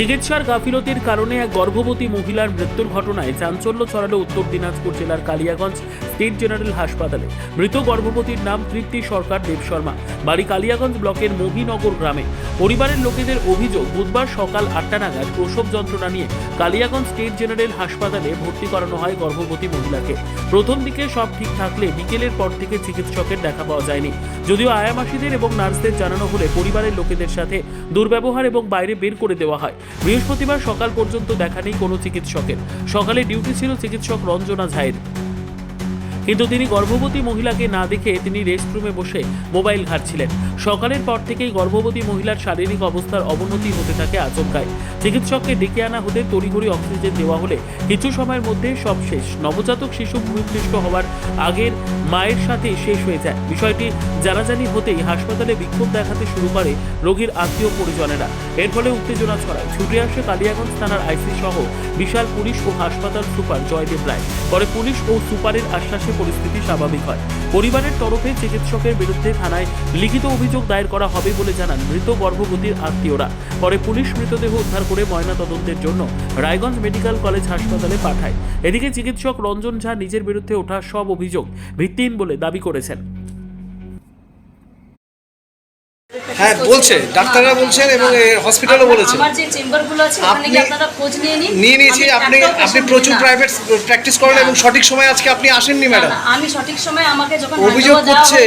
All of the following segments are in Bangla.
চিকিৎসার গাফিলতির কারণে এক গর্ভবতী মহিলার মৃত্যুর ঘটনায় চাঞ্চল্য ছড়ালো উত্তর দিনাজপুর জেলার কালিয়াগঞ্জ স্টেট জেনারেল হাসপাতালে। মৃত গর্ভবতীর নাম তৃপ্তি সরকার দেব শর্মা। বাড়ি কালিয়াগঞ্জ ব্লকের মহিনগর গ্রামে। পরিবারের লোকেদের অভিযোগ, বুধবার সকাল আটটা নাগাদ প্রসব যন্ত্রণা নিয়ে কালিয়াগঞ্জ স্টেট জেনারেল হাসপাতালে ভর্তি করানো হয় গর্ভবতী মহিলাকে। প্রথম দিকে সব ঠিক থাকলে বিকেলের পর থেকে চিকিৎসকের দেখা পাওয়া যায়নি। যদিও আয়ামাসিদের এবং নার্সদের জানানো হলে পরিবারের লোকেদের সাথে দুর্ব্যবহার এবং বাইরে বের করে দেওয়া হয়। বৃহস্পতিবার সকাল পর্যন্ত দেখা নেই কোনো চিকিৎসকের। সকালে ডিউটি ছিল চিকিৎসক রঞ্জনা ঝায়ের কিন্তু তিনি গর্ভবতী মহিলাকে না দেখে তিনি রেস্টরুমে বসে মোবাইল ঘাটছিলেন। সকালের পর থেকেই গর্ভবতী মহিলার শারীরিক অবস্থার অবনতি হতে থাকে আচমকায়। চিকিৎসককে ডেকে আনা হতে তড়িঘড়ি অক্সিজেন দেওয়া হলে কিছু সময়ের মধ্যে সব শেষ। নবজাতক শিশু ভূমিপৃষ্ট হওয়ার আগের মায়ের সাথে শেষ হয়ে যায়। বিষয়টি জানাজানি হতেই হাসপাতালে বিক্ষোভ দেখাতে শুরু করে রোগীর আত্মীয় পরিজনেরা এর ফলে উত্তেজনা ছড়ায়। ছুটে আসে কালিয়াগঞ্জ থানার আইসি সহ বিশাল পুলিশ ও হাসপাতাল সুপার জয়দেব রায়। পরে পুলিশ ও সুপারের আশ্বাসে পরিস্থিতি স্বাভাবিক হয়। পরিবারের তরফে চিকিৎসকের বিরুদ্ধে থানায় লিখিত অভিযোগ দায়ের করা হবে বলে জানান মৃত গর্ভবতীর আত্মীয়রা। পরে পুলিশ মৃতদেহ উদ্ধার করে ময়নাতদন্তের জন্য রায়গঞ্জ মেডিকেল কলেজ হাসপাতালে পাঠায়। এদিকে চিকিৎসক রঞ্জন ঝা নিজের বিরুদ্ধে ওঠা সব অভিযোগ ভিত্তিহীন বলে দাবি করেছেন। হ্যাঁ বলছে ডাক্তাররা বলছেন এবং হসপিটালও বলেছে। আমার যে চেম্বারগুলো আছে ওখানে আপনি- আপনারা খোঁজ নিয়ে নিন। নিয়ে নিয়েছি আপনি আপনি প্রচুর প্রাইভেট প্র্যাকটিস করেন এবং সঠিক সময় আজকে আপনি আসেননি ম্যাডাম আমি সঠিক সময় আমাকে যখন অভিযোগ করছে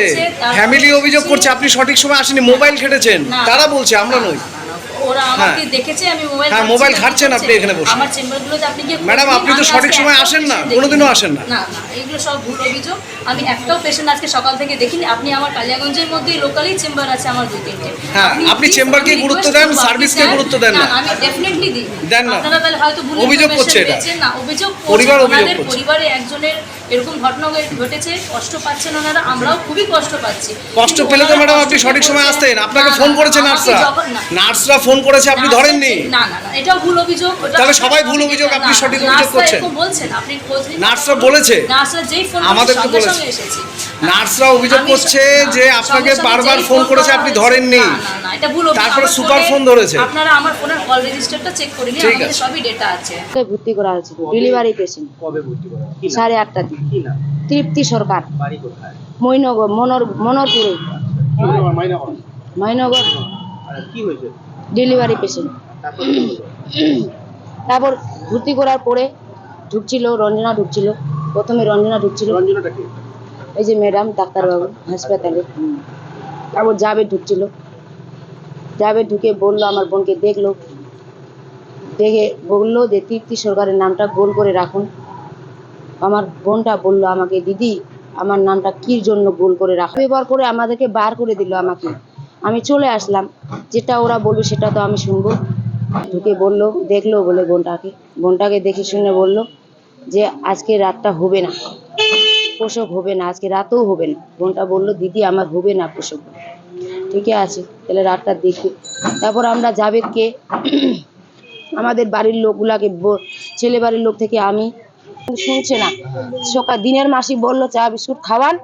ফ্যামিলি অভিযোগ করছে আপনি সঠিক সময় আসেননি মোবাইল খেটেছেন। তারা বলছে আমরা নই। ওরা আমাকে দেখেছে আমি মোবাইল হ্যাঁ, মোবাইল আমি আপনি এখানে বসে। আমার চেম্বারগুলোতে আপনি গিয়ে ম্যাডাম, আপনি তো সঠিক সময় আসেন না, কোনোদিনও আসেন না। না না এগুলো সব ভুল অভিযোগ আমি একটাও পেশেন্ট আজকে সকাল থেকে দেখিনি আপনি আমার কালিয়াগঞ্জের মধ্যেই লোকালি চেম্বার আছে আমার দুই তিনটে হ্যাঁ, আপনি চেম্বারকে গুরুত্ব দেন, সার্ভিসকে গুরুত্ব দেন না। আমি ডেফিনেটলি দিই দেন না। আপনারা তাহলে হয়তো ভুল অভিযোগ করছে এটা। না অভিযোগ পরিবার অভিযোগ পরিবারে একজনের এরকম ঘটনা ঘটেছে কষ্ট পাচ্ছেন ওনারা আমরাও খুবই কষ্ট পাচ্ছি। কষ্ট পেলে তো ম্যাডাম আপনি সঠিক সময় আসতেন। আপনাকে ফোন করেছে নার্সরা। নার্সরা ফোন করেছে আপনি ধরেননি। না না না এটাও ভুল অভিযোগ তাহলে সবাই ভুল অভিযোগ, আপনি সঠিক অভিযোগ নার্সরা করছেন। বলছেন আপনি খোঁজ নিন। নার্সরা বলেছে? নার্সরা যেই ফোন আমাদেরকে সঙ্গে বলেছে। নার্সরা অভিযোগ করছে যে আপনাকে বারবার ফোন করেছে আপনি ধরেননি। না, না, না, এটা ভুল তারপরে সুপার ফোন ধরেছে। আপনারা আমার ফোনের কল রেজিস্টারটা চেক করে নিন আমাদের সবই ডেটা আছে। ভর্তি করা হয়েছে ডেলিভারি পেশেন্ট কবে ভর্তি করা সাড়ে আটটা তৃপ্তি সরকার। মৈনগর মনোর মনোরপুরে। কি হয়েছে? Delivery patient. তারপর ভর্তি করার পরে ঢুকছিল রঞ্জনা ঢুকছিল। প্রথমে রঞ্জনা ঢুকছিল। এই যে ম্যাডাম ডাক্তারবাবু হাসপাতালে। তারপর যাবে ঢুকছিল। যাবে ঢুকে বলল আমার বোনকে দেখল। দেখে বলল যে তৃপ্তি সরকারের নামটা গোল করে রাখুন। আমার বোনটা বলল আমাকে, দিদি, আমার নামটা কির জন্য গোল করে রাখো? এবার করে আমাদেরকে বার করে দিল আমাকে। আমি চলে আসলাম। যেটা ওরা বলবে সেটা তো আমি শুনব। ঢুকে বলল, দেখল বলে বোনটাকে। বোনটাকে দেখে শুনে বলল যে, আজকে রাতটা হবে না। প্রসব হবে না। আজকে রাতেও হবে না। বোনটা বলল, দিদি, আমার হবে না প্রসব। ঠিকই আছে। তাহলে রাতটা দেখি। তারপর আমরা জাবেদকে, আমাদের বাড়ির লোকগুলাকে ছেলে বাড়ির লোক থেকে আমি শুনছে না। সকাল দিনের মাসি বলল চা বিস্কুট খাওয়ান।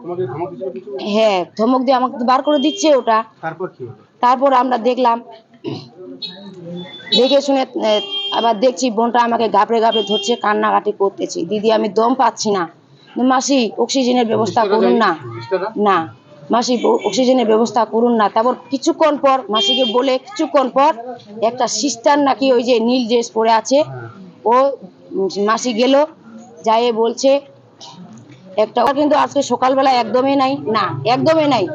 হ্যাঁ ধমক দিয়ে আমাকে বার করে দিচ্ছে ওটা। তারপর আমরা দেখলাম দেখে শুনে আবার দেখছি বোনটা আমাকে গাপড়ে গাপড়ে ধরছে কান্নাকাটি করতেছি। দিদি আমি দম পাচ্ছি না। মাসি অক্সিজেনের ব্যবস্থা করুন না। না মাসি অক্সিজেনের ব্যবস্থা করুন না। তারপর কিছুক্ষণ পর মাসিকে বলে কিছুক্ষণ পর একটা সিস্টার নাকি ওই যে নীল ড্রেস পরে আছে ও মাসি গেল যাইয়ে বলছে, একটা কিন্তু আজকে সকালবেলা একদমই নাই, না, একদমই নাই।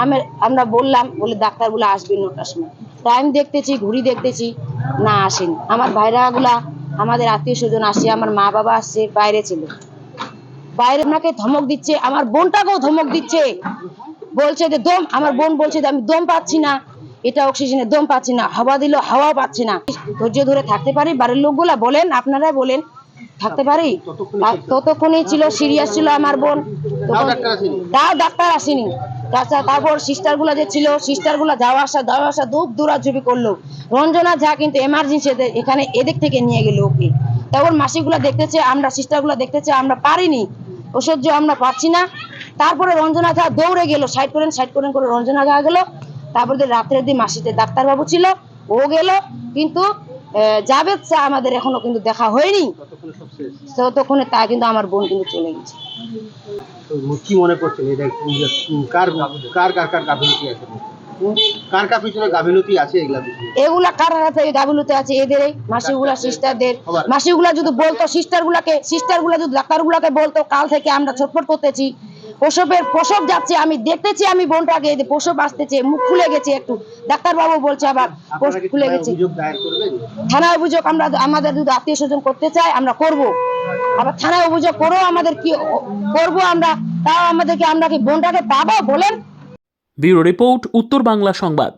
আমি, আমরা বললাম, বলে ডাক্তারগুলো আসবেন নটার সময়। টাইম দেখতেছি, ঘুরি দেখতেছি, না আসেন। আমার ভাইরাগুলা, আমাদের আত্মীয় স্বজন আসছে, আমার মা বাবা আসছে, বাইরে ছিল। বাইরে আপনাকে ধমক দিচ্ছে, আমার বোনটাকেও ধমক দিচ্ছে। বলছে যে, দম, আমার বোন বলছে যে, আমি দম পাচ্ছি না, এটা অক্সিজেনের দম পাচ্ছি না, হাওয়া দিল, হাওয়াও পাচ্ছি না। ধৈর্য ধরে থাকতে পারি, বাড়ির লোকগুলা বলেন আপনারা বলেন থাকতে পারি? আর ততক্ষণই ছিল সিরিয়াস ছিল আমার বোন? তাও ডাক্তার আসেনি? তাছাড়া তারপর সিস্টারগুলা যে ছিল সিস্টারগুলা যাওয়া আসা যাওয়া আসা দুপ দৌড়াঝুপি করল। রঞ্জনা যা কিন্তু এমার্জেন্সি এখানে এদিক থেকে নিয়ে গেল ওকে। তারপর মাসিগুলা দেখতেছে আমরা সিস্টারগুলা দেখতেছে আমরা পারিনি। ঐশ্বর্য আমরা পাচ্ছি না। তারপরে রঞ্জনা যা দৌড়ে গেল সাইড করেন সাইড করেন করে রঞ্জনা যা গেল। তারপরে রাত্রের দিন মাসিতে ডাক্তারবাবু ছিল ও গেল। কিন্তু জাভেদ চা আমাদের এখনও কিন্তু দেখা হয়নি। ততক্ষণে তা কিন্তু আমার বোন কিন্তু চলে গেছে। কি মনে করছেন? এটা কার কার কার কার গাফিলতি আছে? কার কার পিছনে গাফিলতি আছে এগুলা এগুলা কার হাতে আছে এদের? মাসিগুলা সিস্টারদের। মাসিগুলা যদি বলতো সিস্টার গুলাকে সিস্টারগুলা যদি বলতো কাল থেকে আমরা ছটফট করতেছি। প্রসবের প্রসব যাচ্ছে আমি দেখতেছি আমি বোনটাকে আগে প্রসব আসতেছে মুখ খুলে গেছে একটু। ডাক্তার বাবু বলছে আবার খুলে থানায় গেছে। অভিযোগ থানায় অভিযোগ আমরা আমাদের যদি আত্মীয় স্বজন করতে চাই আমরা করব। আবার থানায় অভিযোগ করো আমাদের কি করব আমরা? তাও আমাদেরকে আমরা কি বোনটাকে পাবো বলেন। ব্যুরো রিপোর্ট উত্তর বাংলা সংবাদ।